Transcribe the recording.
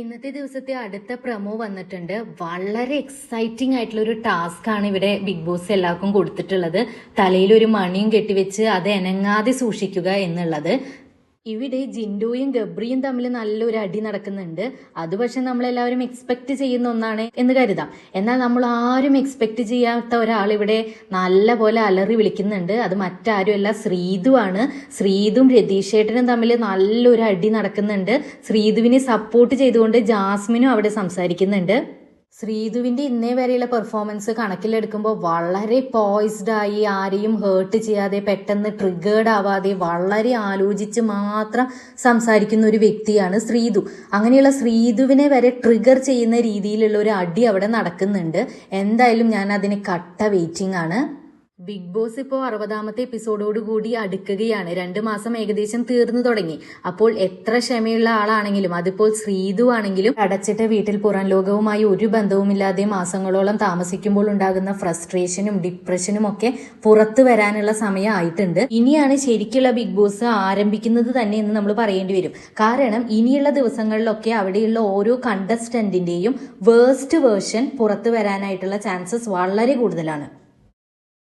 ഇന്നത്തെ ദിവസത്തെ അടുത്ത പ്രമോ വന്നിട്ടുണ്ട്. വളരെ എക്സൈറ്റിംഗ് ആയിട്ടുള്ള ഒരു ടാസ്ക് ആണ് ഇവിടെ ബിഗ് ബോസ് എല്ലാവർക്കും കൊടുത്തിട്ടുള്ളത്. തലയിൽ ഒരു മണിയും കെട്ടിവെച്ച് അത് എനങ്ങാതെ സൂക്ഷിക്കുക എന്നുള്ളത്. ഇവിടെ ജിൻഡോയും ഗബ്രിയും തമ്മിൽ നല്ലൊരു അടി നടക്കുന്നുണ്ട്. അത് പക്ഷെ നമ്മളെല്ലാവരും എക്സ്പെക്ട് ചെയ്യുന്ന ഒന്നാണ് എന്ന് കരുതാം. എന്നാൽ നമ്മൾ ആരും എക്സ്പെക്ട് ചെയ്യാത്ത ഒരാൾ ഇവിടെ നല്ല പോലെ അലറി വിളിക്കുന്നുണ്ട്. അത് മറ്റാരുമല്ല ശ്രീതു ആണ്. ശ്രീതും രതീഷേട്ടനും തമ്മിൽ നല്ലൊരു അടി നടക്കുന്നുണ്ട്. ശ്രീതുവിനെ സപ്പോർട്ട് ചെയ്തുകൊണ്ട് ജാസ്മിനും അവിടെ സംസാരിക്കുന്നുണ്ട്. ശ്രീധുവിന്റെ ഇന്നേ വരെയുള്ള പെർഫോമൻസ് കണക്കിലെടുക്കുമ്പോൾ വളരെ പോയിസ്ഡ് ആയി ആരെയും ഹേർട്ട് ചെയ്യാതെ പെട്ടെന്ന് ട്രിഗേർഡ് ആവാതെ വളരെ ആലോചിച്ച് മാത്രം സംസാരിക്കുന്ന ഒരു വ്യക്തിയാണ് ശ്രീധു. അങ്ങനെയുള്ള ശ്രീധുവിനെ വരെ ട്രിഗർ ചെയ്യുന്ന രീതിയിലുള്ള ഒരു അടി അവിടെ നടക്കുന്നുണ്ട്. എന്തായാലും ഞാൻ അതിന് കട്ട വെയിറ്റിംഗ് ആണ്. ബിഗ് ബോസ് ഇപ്പോൾ അറുപതാമത്തെ എപ്പിസോഡോട് കൂടി അടുക്കുകയാണ്. രണ്ട് മാസം ഏകദേശം തീർന്നു തുടങ്ങി. അപ്പോൾ എത്ര ക്ഷമയുള്ള ആളാണെങ്കിലും അതിപ്പോൾ ശ്രീതു ആണെങ്കിലും അടച്ചിട്ട വീട്ടിൽ പുറം ലോകവുമായി ഒരു ബന്ധവുമില്ലാതെ മാസങ്ങളോളം താമസിക്കുമ്പോൾ ഉണ്ടാകുന്ന ഫ്രസ്ട്രേഷനും ഡിപ്രഷനും ഒക്കെ പുറത്തു വരാനുള്ള സമയമായിട്ടുണ്ട്. ഇനിയാണ് ശരിക്കുള്ള ബിഗ് ബോസ് ആരംഭിക്കുന്നത് തന്നെ എന്ന് നമ്മൾ പറയേണ്ടി വരും. കാരണം ഇനിയുള്ള ദിവസങ്ങളിലൊക്കെ അവിടെയുള്ള ഓരോ കണ്ടസ്റ്റന്റിന്റെയും വേസ്റ്റ് വേർഷൻ പുറത്തു വരാനായിട്ടുള്ള ചാൻസസ് വളരെ കൂടുതലാണ്.